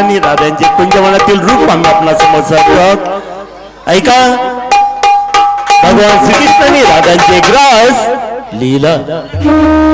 आणि राजांचे कुंजवनातील रूप आम्ही आपला समजत ऐका. भगवान श्रीकृष्णाने राजांचे ग्रास लिहिलं.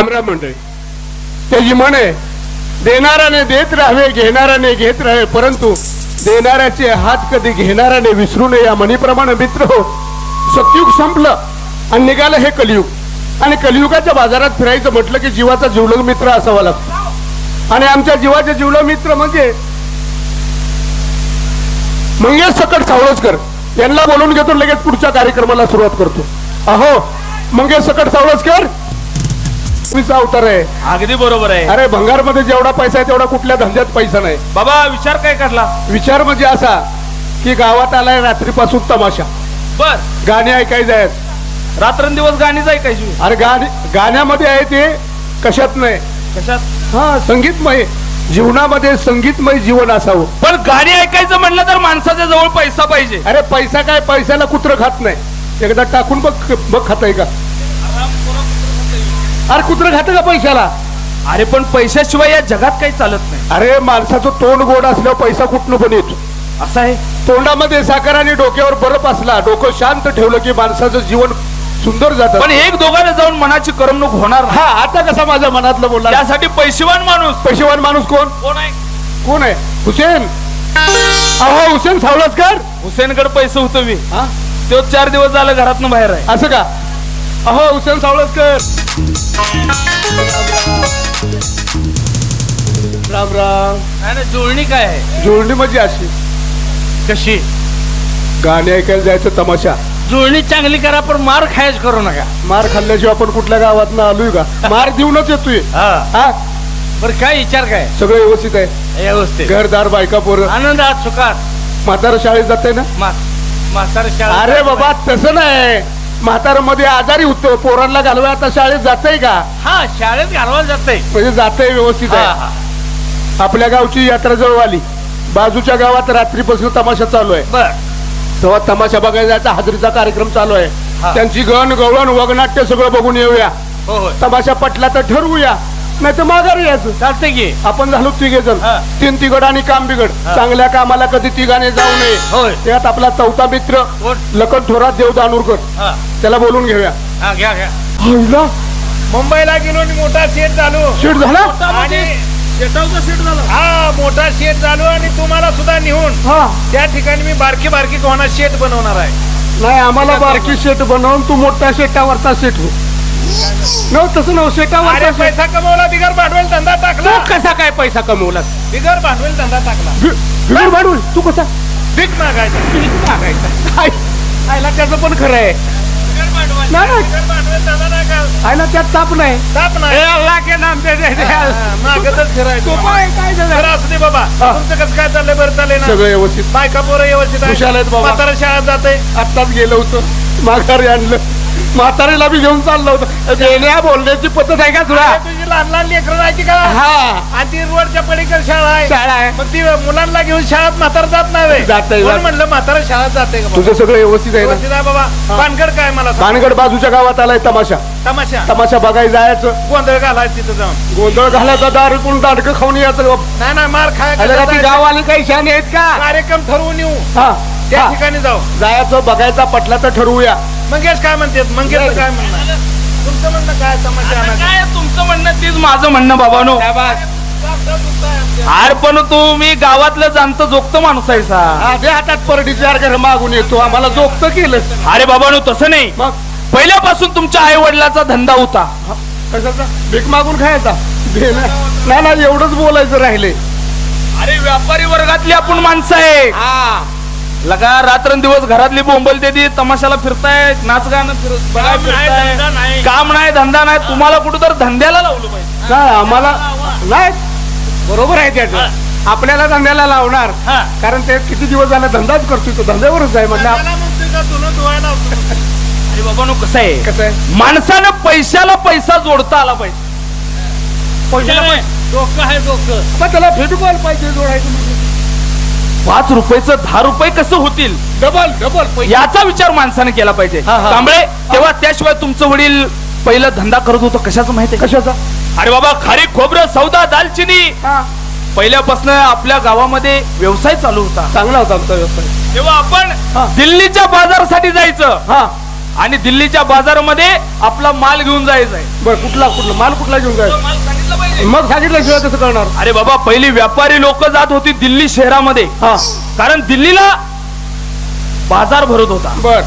रामराम मंडळी. त्याची म्हण आहे देणाऱ्याने देत राहावे घेणाऱ्याने घेत राहावे परंतु देणाऱ्याचे हात कधी घेणाऱ्याने विसरू नये या म्हणीप्रमाणे मित्र हो. सतयुग संपलं आणि निघालं हे कलियुग. आणि कलियुगाच्या बाजारात फिरायचं म्हटलं की जीवाचा जिवलग मित्र असावा लागतो. आणि आमच्या जीवाचे जिवलग मित्र म्हणजे मंगेश सकट सावळसकर. यांना बोलून घेतो लगेच पुढच्या कार्यक्रमाला सुरुवात करतो. अहो मंगेश सकट सावळसकर तुम्हीचा अवतार आहे. अगदी बरोबर आहे. अरे भंगारमध्ये जेवढा पैसा आहे तेवढा कुठल्या धंद्यात पैसा नाही. बाबा विचार काय काढला विचार म्हणजे असा की गावात आलाय रात्रीपासून तमाशा. बर. गाणी ऐकायचे आहेत. रात्रंदिवस गाणीच ऐकायची. अरे गाणी गाण्यामध्ये आहे ते कशात नाही. कशात? हा संगीतमय. जीवनामध्ये संगीतमय जीवन असावं. पण गाणी ऐकायचं म्हणलं तर माणसाच्या जवळ पैसा पाहिजे. अरे पैसा काय? पैशाला कुत्र खात नाही. एकदा टाकून बघ बघ खाताय का? अरे कुत्र खात का पैशाला? अरे पण पैशाशिवाय या जगात काही चालत नाही. अरे माणसाचं तोंड गोड असल्यावर पैसा कुठनं पण येतो. असं आहे? तोंडामध्ये साखर आणि डोक्यावर बरफ असला डोकं शांत ठेवलं की माणसाचं जीवन सुंदर जातं. पण एक दोघांना जाऊन मनाची करमणूक होणार नाही. हा आता कसा माझ्या मनातलं बोलला त्यासाठी पैसेवान माणूस. पैशेवान माणूस कोण? कोण आहे? कोण आहे? हुसेन. अहो हुसेन सावळसकर हुसेनकडे पैसे होतो मी. हा? तो चार दिवस झालं घरातनं बाहेर आहे. असं का? अहो हुसेन सावळसकर राम राम. नाही नाही, जुळणी काय आहे? जुळणी म्हणजे अशी. कशी? गाणी ऐकायला जायचं तमाशा. जुळणी चांगली करा पण मार खायच करू नका. मार खाल्ल्याशिवाय आपण कुठल्या गावात आलोय का? मार देऊनच येतोय. हा. बर काय विचार काय? सगळं व्यवस्थित आहे. व्यवस्थित. घरदार बायका पोरं. आनंदात सुखात? म्हातारा शाळेत जाते ना? म्हातारा शाळा अरे बाबा तसं नाही. म्हातारा मध्ये आजारी होतो. पोरांना घालवाय आता शाळेत जातंय का? हा शाळेत घालवायला जाते म्हणजे जातंय व्यवस्थित आहे. आपल्या गावची यात्रा जवळ आली बाजूच्या गावात रात्रीपासून तमाशा चालू आहे. बर. तेव्हा तमाशा बघायला जायचा हाजरीचा कार्यक्रम चालू आहे. हा. त्यांची गण गवळण वगनाट्य सगळं बघून येऊया. हो होय. तमाशा पटला तर ठरवूया. नाही तर माघारी यायचं. चालते की. आपण झालो तिघे जण. हा. तीन तिघड आणि काम बिघड. चांगल्या कामाला कधी तिघाने जाऊ नये. होय. त्यात आपला चौथा मित्र कोण? लखन थोरात देव दानूरकर. हा. त्याला बोलून घेऊया. हा, घ्या मुंबईला गेलो आणि मोठा शेट झालो. शीट झाला? आणि शेटावचा शेट झाला. हा मोठा शेट झालो आणि तुम्हाला सुद्धा नेऊन हा. त्या ठिकाणी मी बारकी बारकी कोणा शेट बनवणार आहे. नाही आम्हाला बारकी शेट बनवून तू मोठा शेटावरचा शेट हो. न तसं नव अरे शेटावरचा शेट पैसा कमवला बिगर भांडवल धंदा तू टाकला कसा काय पैसा कमवला बिगर भांडवल धंदा टाकला. बिगर भांडवल? तू कसा? भीक मागायचा. आय- आयला त्याचं पण खरं आहे. बिगर भांडवल. नाही, नाही. बिगर भांडवल धंदा नाही का? आयला त्यात ताप नाही. ताप नाही. मागतच फिरायचं काय झालं? असू दे बाबा. तुमचं कसं काय चाललंय? बरं चाललंय ना? सगळं व्यवस्थित. बायका पोरं व्यवस्थित खुशाल आहेत बाबा. म्हातारा शाळेत जाते आत्ताच गेलो होतो. माघारी आणलं. म्हातारीला बी घेऊन चाललो होतो. देण्या बोलण्याची पद्धत आहे का तुला? तुझी लहान लहान लेकरं जायची का? हा. आणि ती रोडच्या पलीकडे शाळा आहे. शाळा आहे. मग ती मुलांना घेऊन शाळेत म्हातारा जात नाही. जातंय, जात- म्हणलं म्हातारा शाळेत जाते का बाबा? तुझं सगळं व्यवस्थित आहे ना? व्यवस्थित आहे बाबा. पानगड काय मला सांग. पानगड बाजूच्या गावात आलाय तमाशा. तमाशा? तमाशा बघायला जायचं. गोंधळ घालायचं तिथं जाऊन. गोंधळ घालायचा दार कोण दाडकं खाऊन यायचं. नाही नाही मार खाय अरे का ती गाववाले काही शाने आहेत का? कार्यक्रम ठरवून येऊ. हा त्या हा. ठिकाणी जाऊ. जायचं बघायचा पटला तर ठरवूया. मंगेश काय म्हणते मंगेश काय म्हणणार तुमचं म्हणणं काय आता आणायचं? काय तुमचं म्हणणं तेच माझं म्हणणं बाबानो. अरे पण तुम्ही गावातलं जाणतं जोगतं माणूस आहे सा. हा दे हातात परडी चार घर मागून येतो. आम्हाला जोगत केलं अरे बाबानो तसं नाही. मग? पहिल्यापासून तुमच्या आई वडिलाचा धंदा होता. कशाचा? भीक मागून खायचा? दे ना. नाही नाही एवढंच बोलायचं राहिले. अरे व्यापारी वर्गातली आपण माणसं आहे. लगा रात्रंदिवस घरातली बोंबल देती तमाशाला फिरताय नाच गाणं फिर- बघायला काम नाही, फिरताय. धंदा नाही. काम नाही धंदा नाही तुम्हाला कुठं तर धंद्याला लावलं पाहिजे नाही आम्हाला नाही बरोबर आहे त्याचं आपल्याला धंद्याला लावणार हा. कारण ते किती दिवस झाले धंदाच करतोय तो धंद्यावरच आहे म्हणजे त्याला म्हणतोय का धुणं धुवायला लावतो? अरे बाबानो कसं आहे कसं आहे माणसानं पैशाला पैसा जोडता आला पाहिजे पैशाला पैसा. डोकं आहे डोकं मग त्याला फेटबॉल पाहिजे जोडायचं म्हणजे. पाच रुपयाचं दहा रुपये कसं होतील? डबल डबल याचा विचार माणसाने केला पाहिजे. हा, हा. कांबळे तेव्हा त्याशिवाय तुमचं वडील पहिलं धंदा करत होतं कशाचं माहिती कशाचा? अरे बाबा खारी खोबरं सौदा दालचिनी. हा. पहिल्यापासून आपल्या गावामध्ये व्यवसाय चालू होता. चांगला होता आमचा व्यवसाय. तेव्हा आपण. दिल्लीच्या बाजारासाठी जायचं. हा. आणि दिल्लीच्या बाजारामध्ये आपला माल घेऊन जायचा आहे. बर कुठला कुठला? माल कुठला घेऊन जाय माल सांगितलं मग सांगितल्याशिवाय कसं करणार. अरे बाबा पहिली व्यापारी लोक जात होती दिल्ली शहरामध्ये. हा. कारण दिल्लीला बाजार भरत होता. बर.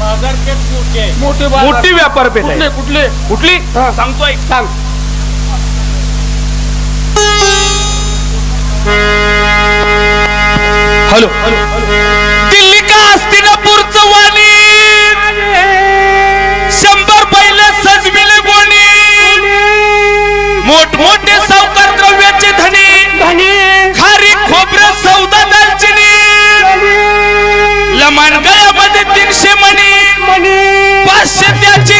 मोठे मोठे बाजार. मोठी व्यापारपेठ कुठले आहे. कुठले कुठली? हा. सांगतो ऐक. सांग. हॅलो. दिल्ली का हस्तिनापूरचं वाणी मोठमोठे सावकार द्रव्याचे धनी. खारी खोबरं सौदा दालचिनी. लमाण गळ्यामध्ये तीनशे मणी. पाचशे त्याची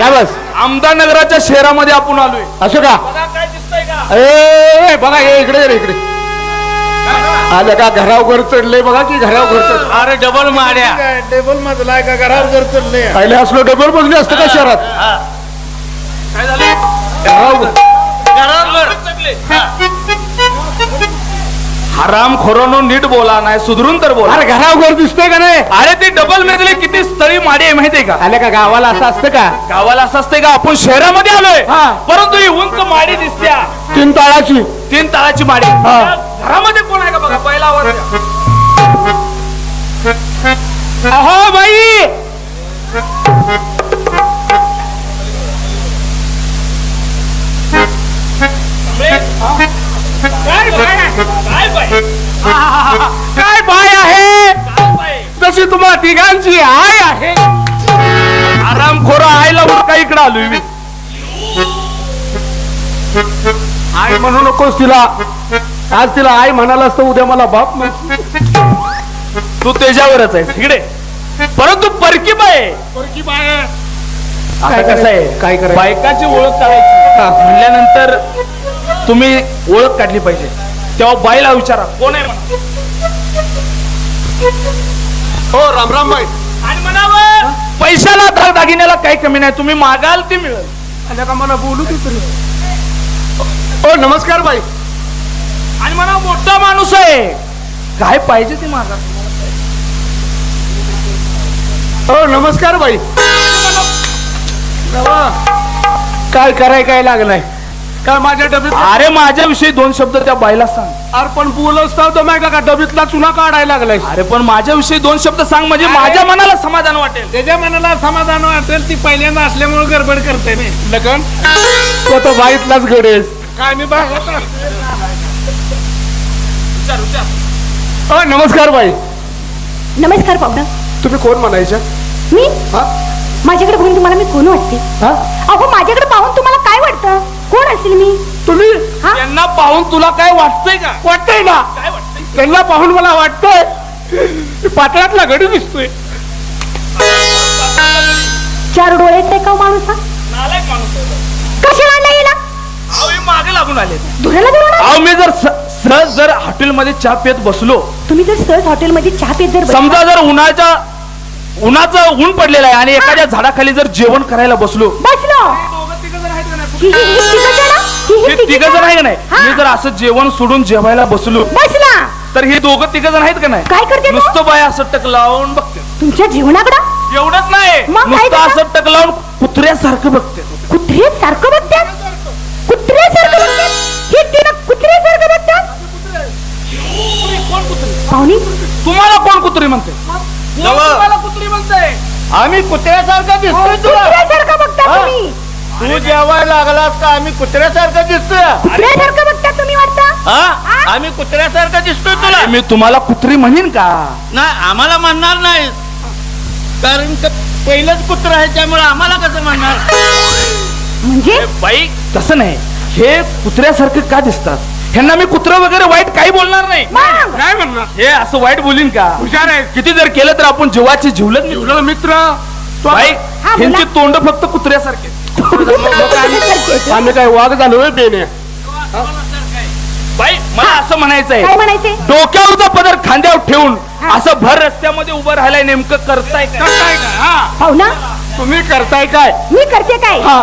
शाबास अहमदनगराच्या शहरामध्ये आपण आलोय. असं का? बघा काय दिसतंय का? ए बघा हे इकडे रे, इकडे. आलं का घरावर घर चढले बघा की घरावर घर चढ अरे डबल माड्या. टेबल मधला आहे का? घरावर घर चालले पहिले असलो डबल बसले असतं का शहरात? काय झालं? घरावर हराम खोरोनो नीट बोला नाही सुधरून तर बोला. अरे घरावर घर दिसतंय का नाही? अरे ती डबल मेजली किती स्थळी माडी आहे माहितीये का? आल्या का गावाला असं असतं का? गावाला असं असतंय का? आपण शहरामध्ये आलोय. हा. परंतु ही उंच माडी दिसत्या. तीन ताळाची. तीन ताळाची माडी. हा. घरामध्ये कोण आहे का बघा? पहिला आवाज द्या. अहो बाई! काय? काय बाय? काय बाय आहे? काय बाय? तशी तुम्हाला तिघांची आय आहे. आराम खोरा आईला उडका इकडे आलोय मी? आई म्हणू नकोस तिला. आज तिला आई म्हणाला असतं उद्या मला बाप म्हण तू त्याच्यावरच आहेस इकडे. परंतु परकी बाय. आता कसं आहे? काय करायचं? बायकाची ओळख काढायची हा. म्हणल्यानंतर तुम्ही ओळख काढली पाहिजे. तेव्हा बाईला विचारा कोण आहे म्हणा. हो राम राम बाई. आणि म्हणावं पैशाला धाग दागिन्याला काही कमी नाही तुम्ही मागाल ते मिळेल. आल्या का मला बोलू दे तरी. हो नमस्कार बाई. आणि म्हणा मोठा माणूस आहे. काय पाहिजे ते मागा हो नमस्कार बाई. काय कराय काय लागलाय? काय माझ्या डबीत अरे माझ्याविषयी दोन शब्द त्या बाईला सांग. अरे पण बोलच तर माहिती का? डबीतला चुना काढायला लागलाय अरे पण माझ्याविषयी दोन शब्द सांग म्हणजे माझ्या मनाला समाधान वाटेल. त्याच्या मनाला समाधान वाटेल ती पहिल्यांदा असल्यामुळे गडबड करते मी. लगन? तो तो बाईतलाच गडेस काय मी बघत विचार विचार. हो नमस्कार बाई. नमस्कार पाहुणा. तुम्ही कोण म्हणायच्या मी? हा? माझ्याकडे बघून तुम्हाला मी कोण वाटते. हा? अहो माझ्याकडे पाहून तुम्हाला काय वाटतं? कोण असेल मी? तुम्ही? हा? त्यांना पाहून तुला काय वाटतंय का? वाटतंय ना? काय वाटतंय? त्यांना पाहून मला वाटतंय. पातळातला गडी दिसतोय. चार डोळ्यात आहे का हो माणूस हा? नालायक माणूस आहे. कशाला आणला गेला अहो, हे मागे लागून आले. धुराला धरून अहो मी जर स- सहज जर हॉटेलमध्ये चहा पित बसलो. तुम्ही जर सहज हॉटेलमध्ये चहा पित जर बसला- समजा जर उन्हाच्या उन्हाचं ऊन पडलेलं आहे आणि एखाद्या झाडाखाली जर जेवण करायला बसलो. बसलो. ही- ही- ही तिघं जण? ही- ही हे तिघं तिघ जण आहे का नाही? हा. मी जर असं जेवण सोडून जेवायला बसलो बसला. तर हे दोघं तिघ जण आहेत का नाही? काय करते मग? नुसतं बाय असं टक लावून बघते. तुमच्या जीवनाकडं एवढंच नाही. मग काय नुसतं करतात? असं टक लावून कुत्र्यासारखं बघते. कुत्रे सारखं बघतात कुत्रे सारखं बघतात ही तिनं कुत्रे सारखं बघतात पाहुणी? तुम्हाला कोण कुत्री म्हणते. कुत्री म्हणते. आम्ही कुत्र्यासारखा दिसतोय तुला. कुत्रे सारखं बघता तुम्ही. तू जेवायला लागलास का आम्ही कुत्र्यासारखं दिसतोय. कुत्रे सारखं बघता तुम्ही वाटतं? हा? आम्ही कुत्र्यासारखं दिसतोय तुला. मी तुम्हाला कुत्री म्हणेन का? नाही आम्हाला म्हणणार नाही. कारण का पहिलंच कुत्र आहे त्यामुळे आम्हाला कसं म्हणणार? म्हणजे? बाई तसं नाही. हे कुत्र्यासारखं का दिसतात? ह्यांना मी कुत्र वगैरे वाईट काही बोलणार नाही. मग? काय म्हणणार. हे असं वाईट बोलीन का? हुशार आहे. किती जर केलं तर आपण जीवाची जिवलत नाही मित्र. तो बाई हा, ह्यांची. तोंड फक्त कुत्र्यासारखे. आम्ही काय वाघ झालो बेने. बाई मला असं म्हणायचं काय आहे म्हणायचे डोक्यावरचा पदर खांद्यावर ठेवून हा. असं भर रस्त्यामध्ये उभं राहायला नेमकं करताय करताय का? हा. पाहुणा तुम्ही करताय काय? मी करते काय? हा.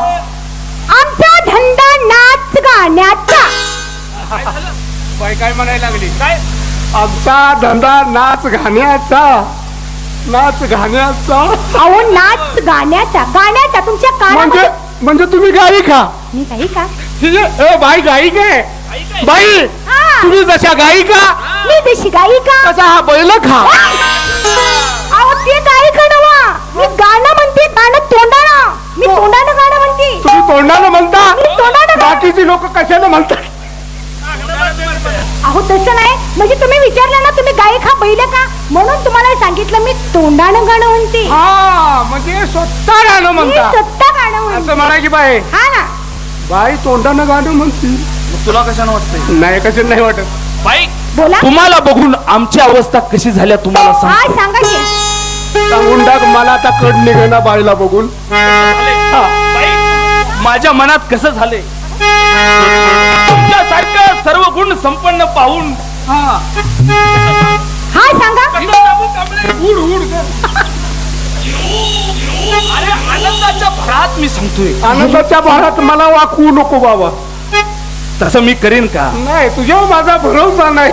आमचा धंदा नाच गाण्याचा. बाई काय म्हणायला लागली? काय? आमचा धंदा नाच घाण्याचा नाच घाण्याचा अहो नाच गाण्याचा. गाण्याचा तुमच्या म्हणजे कानामध्ये म्हणजे तुम्ही गाई खा. मी काही का? ए बाई गाई काय? बाई हा. तुम्ही जशा गाई का मी तशी गाई का? तसा हा बैल खा. अहो ते गाई का नवा. मी गाणं म्हणते गाणं तोंडानं मी तोंडानं गाणं म्हणते. तुम्ही तोंडानं म्हणता? मी तोंडानं गा- बाकीची लोक कशानं म्हणतात? अहो तसं नाही. म्हणजे तुम्ही विचारलं ना तुम्ही गाई खा बैल का म्हणून तुम्हाला सांगितलं मी तोंडानं गाणं म्हणते. हा म्हणजे स्वतः गाणं मी म्हणता. असं म्हणते म्हणा की बाई हा ना. बाई तोंडानं गाणं म्हणती. मग तुला कशानं वाटतंय? नाही नाही वाटत. बाई बोला. तुम्हाला बघून आमची अवस्था कशी झाल्या तुम्हाला हा सांग सांगा की. सांगून टाक मला आता कड निघेना बाईला बघून. माझ्या मनात कसं झाले तुमच्यासारखं सर्व गुण संपन्न पाहून हा. सांगा. उड उड अरे आनंदाच्या भरात मी सांगतोय. आनंदाच्या भारात मला वाकवू नको बाबा. तसं मी करीन का? नाही तुझ्यावर माझा भरोसा नाही.